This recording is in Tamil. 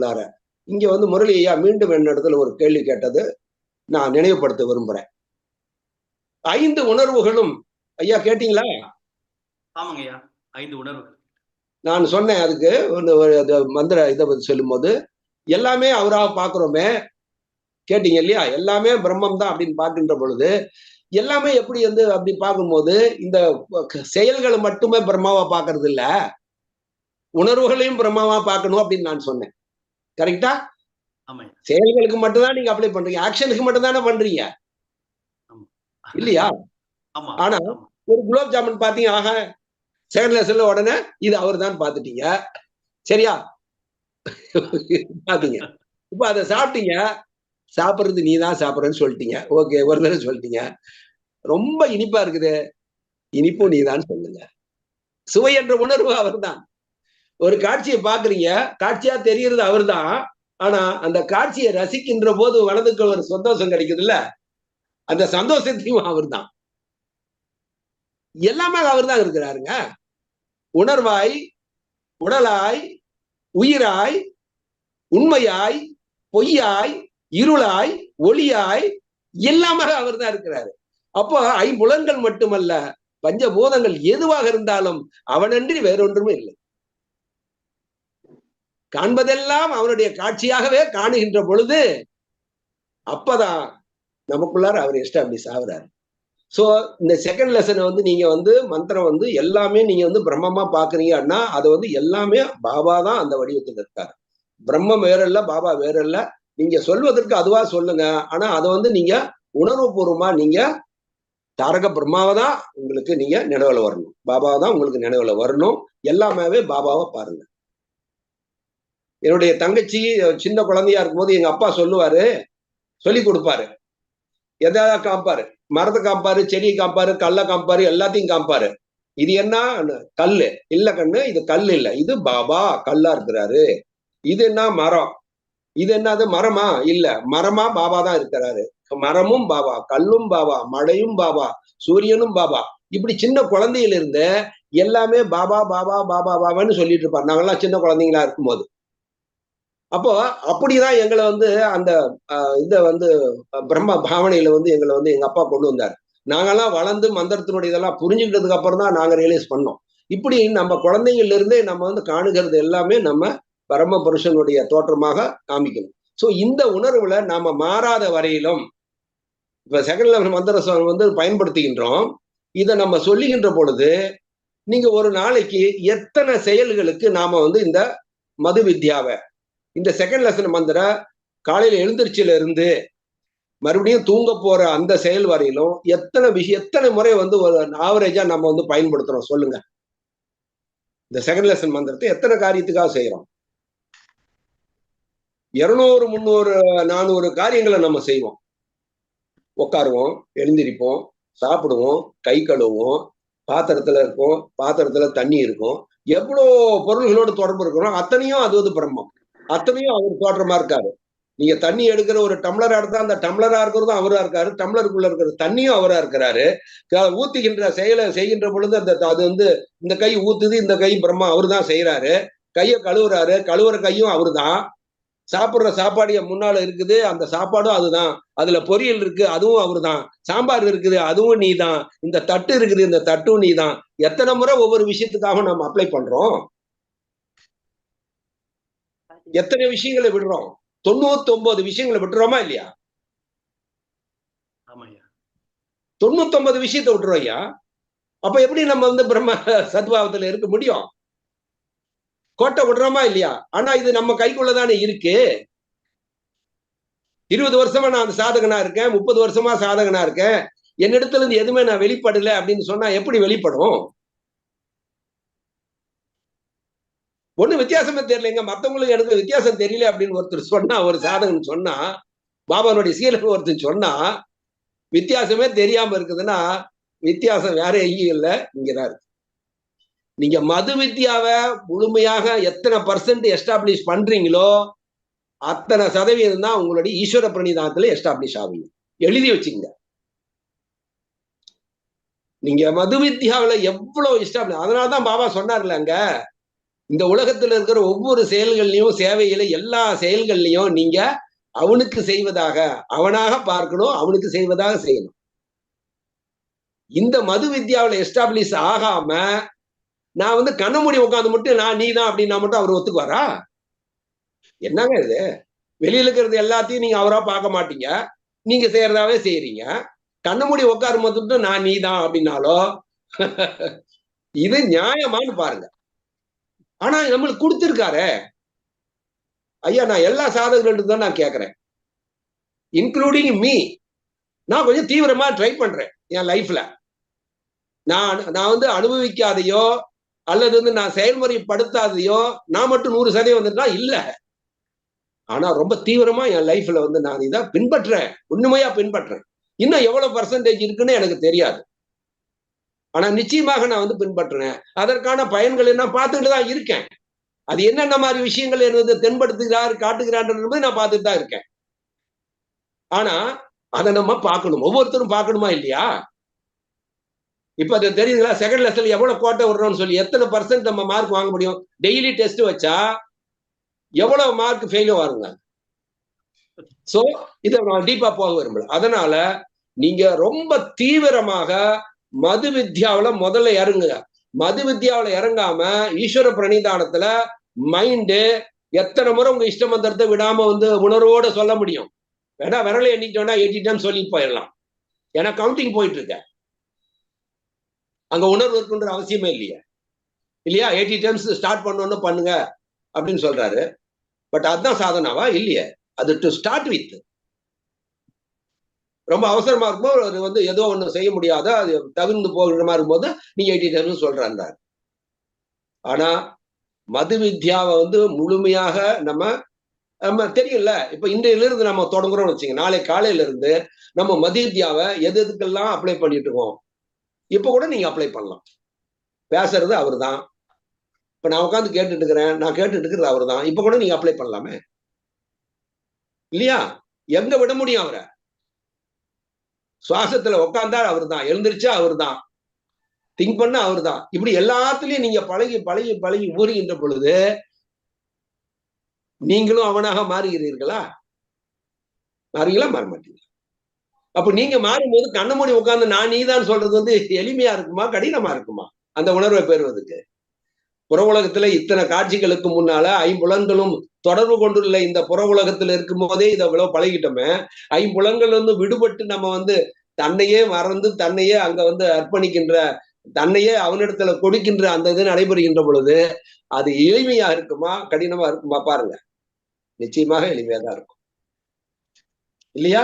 நமக்குள்ளார இங்க வந்து முரளி ஐயா மீண்டும் என்னிடத்துல ஒரு கேள்வி கேட்டது நான் நினைவுபடுத்த விரும்புறேன். ஐந்து உணர்வுகளும் ஐயா கேட்டீங்களா? ஆமாங்க ஐயா ஐந்து உணர்வுகள். நான் சொன்னேன் அதுக்கு மந்திர இதை பத்தி சொல்லும்போது எல்லாமே அவராக பார்க்கிறோமே. கேட்டீங்க இல்லையா? எல்லாமே பிரம்மம் தான் அப்படின்னு பார்க்கின்ற பொழுது எல்லாமே எப்படி வந்து அப்படி பார்க்கும்போது இந்த செயல்களை மட்டுமே பிரம்மாவா பார்க்கறது இல்ல உணர்வுகளையும் பிரம்மாவா பார்க்கணும் அப்படின்னு நான் சொன்னேன். கரெக்டா செயல்களுக்கு மட்டும்தான் நீங்க அப்ளை பண்றீங்க. ஆக்ஷனுக்கு மட்டும் தானே பண்றீங்க இல்லையா? ஆனா. ஒரு குலோப் ஜாமுன் பாத்தீங்க ஆக செகண்ட் லெசன்ல உடனே இது அவர் தான் பாத்துட்டீங்க. சரியா? பாத்தீங்க. இப்ப அதை சாப்பிட்டீங்க சாப்பிடுறது நீ தான் சாப்பிடுறேன்னு சொல்லிட்டீங்க. ஓகே ஒரு தடவை சொல்லிட்டீங்க. ரொம்ப இனிப்பா இருக்குது. இனிப்பும் நீ தான் சொல்லுங்க. சுவை என்ற உணர்வு அவர்தான். ஒரு காட்சியை பாக்குறீங்க காட்சியா தெரியறது அவர்தான். ஆனா அந்த காட்சியை ரசிக்கின்ற போது மனதுக்கு ஒரு சந்தோஷம் கிடைக்குதுல்ல? அந்த சந்தோஷத்தையும் அவர்தான். எல்லாமே அவர்தான் இருக்கிறாருங்க. உணர்வாய் உடலாய் உயிராய் உண்மையாய் பொய்யாய் இருளாய் ஒளியாய் எல்லாமே அவர்தான் இருக்கிறாரு. அப்போ ஐம்புலன்கள் மட்டுமல்ல பஞ்சபூதங்கள் எதுவாக இருந்தாலும் அவனன்றி வேறொன்றுமே இல்லை. காண்பதெல்லாம் அவனுடைய காட்சியாகவே காணுகின்ற பொழுது அப்பதான் நமக்குள்ளார அவர் எஸ்டாப்ளிஷ் ஆகுறாரு. சோ இந்த செகண்ட் லெசனை வந்து நீங்க வந்து மந்திரம் வந்து எல்லாமே நீங்க வந்து பிரம்மமா பாக்குறீங்கன்னா அது வந்து எல்லாமே பாபா தான் அந்த வடிவத்தில் இருக்காரு. பிரம்மம் வேற இல்ல பாபா வேற இல்ல நீங்க சொல்வதற்கு அதுவா சொல்லுங்க. ஆனா அதை வந்து நீங்க உணர்வுபூர்வமா நீங்க தாரக பிரம்மாவை தான் உங்களுக்கு நீங்க நினைவுல வரணும். பாபாவை தான் உங்களுக்கு நினைவுல வரணும். எல்லாமே பாபாவை பாருங்க. என்னுடைய தங்கச்சி சின்ன குழந்தையா இருக்கும்போது எங்க அப்பா சொல்லுவாரு சொல்லி கொடுப்பாரு. எதாவது காமிப்பாரு மரத்தை காமிப்பாரு செடியை காமிப்பாரு கல்லை காமிப்பாரு எல்லாத்தையும் காமிப்பாரு இது என்ன? கல்லு. இல்ல கண்ணு இது கல் இல்ல. இது பாபா கல்லா இருக்கிறாரு. இது என்ன? மரம். இது என்னது? மரமா? இல்ல. மரமா பாபா தான் இருக்கிறாரு. மரமும் பாபா கல்லும் பாபா மழையும் பாபா சூரியனும் பாபா. இப்படி சின்ன குழந்தையில இருந்து எல்லாமே பாபா பாபா பாபா பாபான்னு சொல்லிட்டு இருப்பார். நாங்கெல்லாம் சின்ன குழந்தைங்களா இருக்கும்போது. அப்போ அப்படிதான் எங்களை வந்து அந்த இதை வந்து பிரம்ம பாவனையில வந்து எங்களை வந்து எங்க அப்பா கொண்டு வந்தார். நாங்கெல்லாம் வளர்ந்து மந்திரத்தினுடைய இதெல்லாம் புரிஞ்சுக்கிட்டதுக்கு அப்புறம் தான் நாங்க ரியலைஸ் பண்ணோம். இப்படி நம்ம குழந்தைங்கள்ல இருந்தே நம்ம வந்து காணுகிறது எல்லாமே நம்ம பரம புருஷனுடைய தோற்றமாக காமிக்கணும். சோ இந்த உணர்வுல நாம மாறாத வரையிலும் இப்ப செகண்ட் லெவல் மந்திர சுவாமி வந்து பயன்படுத்துகின்றோம். இதை நம்ம சொல்லுகின்ற பொழுது நீங்க ஒரு நாளைக்கு எத்தனை செயல்களுக்கு நாம வந்து இந்த மது வித்யாவை இந்த செகண்ட் லெசன் மந்திர காலையில எழுந்திருச்சியில இருந்து மறுபடியும் தூங்க போற அந்த செயல் வரையிலும் எத்தனை விஷயம் எத்தனை முறை வந்து ஒரு ஆவரேஜா நம்ம வந்து பயன்படுத்துறோம் சொல்லுங்க. இந்த செகண்ட் லெசன் மந்திரத்தை எத்தனை காரியத்துக்காக செய்யறோம் இருநூறு முந்நூறு நானூறு காரியங்களை நம்ம செய்வோம். உட்காருவோம் எழுந்திருப்போம் சாப்பிடுவோம் கை கழுவுவோம் பாத்திரத்துல இருக்கும் பாத்திரத்துல தண்ணி இருக்கும். எவ்வளோ பொருள்களோடு தொடர்பு இருக்கிறோம் அத்தனையும் அது வந்து பிரம்மம். அத்தனையும் அவர் தோற்றமா இருக்காரு. நீங்க தண்ணி எடுக்கிற ஒரு டம்ளரா எடுத்தா அந்த டம்ளரா இருக்கிறதும் அவரா இருக்காரு. டம்ளருக்குள்ள இருக்கிற தண்ணியும் அவரா இருக்கிறாரு. க- ஊத்துகின்ற செயலை செய்கின்ற பொழுது அந்த அது வந்து இந்த கை ஊத்துது இந்த கை பிரம்மா அவரு தான் செய்யறாரு கையை கழுவுறாரு. கழுவுற கையும் அவருதான். சாப்பிடுற சாப்பாடு முன்னால இருக்குது. அந்த சாப்பாடும் அதுதான். அதுல பொரியல் இருக்கு அதுவும் அவர்தான். சாம்பார் இருக்குது அதுவும் நீ தான் இந்த தட்டு இருக்குது இந்த தட்டும் நீ தான் எத்தனை முறை ஒவ்வொரு விஷயத்துக்காக நம்ம அப்ளை பண்றோம். எத்தனை விஷயங்களை விடுறோம்? தொண்ணூத்தி ஒன்பது விஷயங்களை விட்டுறோமா இல்லையா? ஆமாய்யா. தொண்ணூத்தி ஒன்பது விஷயத்தை விட்டுறோம் ஐயா அப்ப எப்படி நம்ம வந்து பிரம்ம சத்பாவத்துல இருக்க முடியும்? கோட்டை விடுறோமா இல்லையா? ஆனா இது நம்ம கைக்குள்ளதானே இருக்கு. இருபது வருஷமா நான் அந்த சாதகனா இருக்கேன். முப்பது வருஷமா சாதகனா இருக்கேன். என்னிடத்துல இருந்து எதுவுமே நான் வெளிப்படல அப்படின்னு சொன்னா எப்படி வெளிப்படும்? ஒண்ணு வித்தியாசமே தெரியலைங்க. மத்தவங்களுக்கு எனக்கு வித்தியாசம் தெரியல அப்படின்னு ஒருத்தர் சொன்னா ஒரு சாதகன் சொன்னா பாபானுடைய சீலன் ஒருத்தர் சொன்னா வித்தியாசமே தெரியாம இருக்குதுன்னா வித்தியாசம் வேற எங்கேயும் இல்லை இங்கதான் இருக்கு. நீங்க மது வித்தியாவை முழுமையாக எத்தனை பர்சன்ட் எஸ்டாப்ளிஷ் பண்றீங்களோ அத்தனை சதவீதம் தான் உங்களுடைய ஈஸ்வர பிரணிதானத்துல எஸ்டாப்ளிஷ் ஆகுங்க எழுதி வச்சுங்க நீங்க மது வித்யாவில் எவ்வளவு எஸ்டாப்ளிஷ் அதனாலதான் பாபா சொன்னார்ல அங்க இந்த உலகத்துல இருக்கிற ஒவ்வொரு செயல்கள்லயும் சேவையில எல்லா செயல்கள்லயும் நீங்க அவனுக்கு செய்வதாக அவனாக பார்க்கணும் அவனுக்கு செய்வதாக செய்யணும். இந்த மது வித்யாவில் எஸ்டாப்ளிஷ் ஆகாம நான் வந்து கண்ண மூடி உட்காந்து மட்டும் நான் நீ தான் அப்படின்னா மட்டும் அவர் ஒத்துக்குவாரா? என்னங்க இது? வெளியில இருக்கிறது எல்லாத்தையும் நீங்க அவரா பார்க்க மாட்டீங்க. நீங்க செய்யறதாவே செய்யறீங்க. கண்ண மூடி உட்காரும் மட்டும் நான் நீ தான் அப்படின்னாலும் இது நியாயமான்னு பாருங்க. ஆனா நம்மளுக்கு கொடுத்துருக்காரு. ஐயா நான் எல்லா சாதகர்கள் தான் நான் கேட்கறேன் இன்க்ளூடிங் மீ நான் கொஞ்சம் தீவிரமா ட்ரை பண்றேன் என் லைஃப்ல நான் நான் வந்து அனுபவிக்காதையோ அல்லது வந்து நான் செயல்முறைப்படுத்தாதையோ நான் மட்டும் நூறு சதவீதம் வந்துட்டா இல்ல. ஆனா ரொம்ப தீவிரமா என் லைஃப்ல வந்து நான் இதை பின்பற்றேன் உண்மையா பின்பற்றேன் இன்னும் எவ்வளவு பர்சன்டேஜ் இருக்குன்னு எனக்கு தெரியாது. ஆனா நிச்சயமாக நான் வந்து பின்பற்றுறேன். அதற்கான பயன்களை நான் பார்த்துக்கிட்டு தான் இருக்கேன். அது என்னென்ன மாதிரி விஷயங்கள் என்னது தென்படுத்துகிறார் காட்டுகிறான்றது நான் பார்த்துட்டு தான் இருக்கேன். ஆனா அதை நம்ம பார்க்கணும். ஒவ்வொருத்தரும் பார்க்கணுமா இல்லையா? இப்ப அது தெரியுதுங்களா? செகண்ட் லெசன்ல எவ்வளவு கோட்டை விடுறோம்னு சொல்லி எத்தனை பர்சன்ட் நம்ம மார்க் வாங்க முடியும்? டெய்லி டெஸ்ட் வச்சா எவ்வளவு மார்க் ஃபெயிலும் வருங்க சோ இதை நான் டீப்பா போக விரும்பல. அதனால நீங்க ரொம்ப தீவிரமாக மது வித்யாவில முதல்ல இறங்குங்க. மது வித்யாவில இறங்காம ஈஸ்வர பிரணிதானத்துல மைண்டு எத்தனை முறை உங்க இஷ்ட மந்திரத்தை விடாம வந்து உணர்வோட சொல்ல முடியும்? வேணா விரலை எண்ணிட்டோம்னா எயிட்டி டைம் சொல்லி போயிடலாம். ஏன்னா கவுண்டிங் போயிட்டு இருக்க. அங்க உணர்வு இருக்குன்ற அவசியமே இல்லையா. இல்லையா? எயிட்டி டைம்ஸ் ஸ்டார்ட் பண்ணோன்னு பண்ணுங்க அப்படின்னு சொல்றாரு. பட் அதுதான் சாதனாவா? இல்லையே. அது டு ஸ்டார்ட் வித் ரொம்ப அவசரமா இருக்கும்போது அது வந்து ஏதோ ஒண்ணு செய்ய முடியாத? அது தவிர்ந்து போகிற மாதிரி இருக்கும்போது நீங்க எயிட்டி டைம்ஸ் சொல்றாரு ஆனா மது வித்யாவை வந்து முழுமையாக நம்ம நம்ம தெரியல இப்ப இன்றையிலிருந்து நம்ம தொடங்குறோம்னு வச்சுங்க நாளை காலையில இருந்து நம்ம மது வித்யாவை எது எதுக்கெல்லாம் அப்ளை பண்ணிட்டு இருக்கோம்? இப்ப கூட நீங்க அப்ளை பண்ணலாம். பேசுறது அவர் தான் இப்ப நான் உட்காந்து கேட்டுட்டு இருக்கிறேன் நான் கேட்டுட்டு இருக்கிறது அவர் தான் இப்ப கூட நீங்க அப்ளை பண்ணலாமே? இல்லையா? எங்க விட முடியும் அவரை? சுவாசத்துல உட்காந்தா அவர் தான் எழுந்திருச்சா அவர் தான் திங்க் பண்ண அவர் தான் இப்படி எல்லாத்துலயும் நீங்க பழகி பழகி பழகி ஊறுகின்ற பொழுது நீங்களும் அவனாக மாறுகிறீர்களா? மாறுங்களா? மாற மாட்டீங்க அப்ப நீங்க மாறும்போது கண்ண மூடி உட்கார்ந்து நான் நீதான் சொல்றது வந்து எளிமையா இருக்குமா? கடினமா இருக்குமா? அந்த உணர்வை பெறுவதற்கு. புற உலகத்துல இத்தனை காட்சிகளுக்கு முன்னால ஐம்புலன்களும் தொடர்பு கொண்டுள்ள இந்த புற உலகத்துல இருக்கும் போதே இதை இவ்வளவு பழகிட்டோமே. ஐம்புலங்கள் வந்து விடுபட்டு நம்ம வந்து தன்னையே மறந்து தன்னையே அங்க வந்து அர்ப்பணிக்கின்ற தன்னையே அவனிடத்துல கொடுக்கின்ற அந்த இது நடைபெறுகின்ற பொழுது அது எளிமையா இருக்குமா? கடினமா இருக்குமா? பாருங்க. நிச்சயமாக எளிமையா தான் இருக்கும். இல்லையா?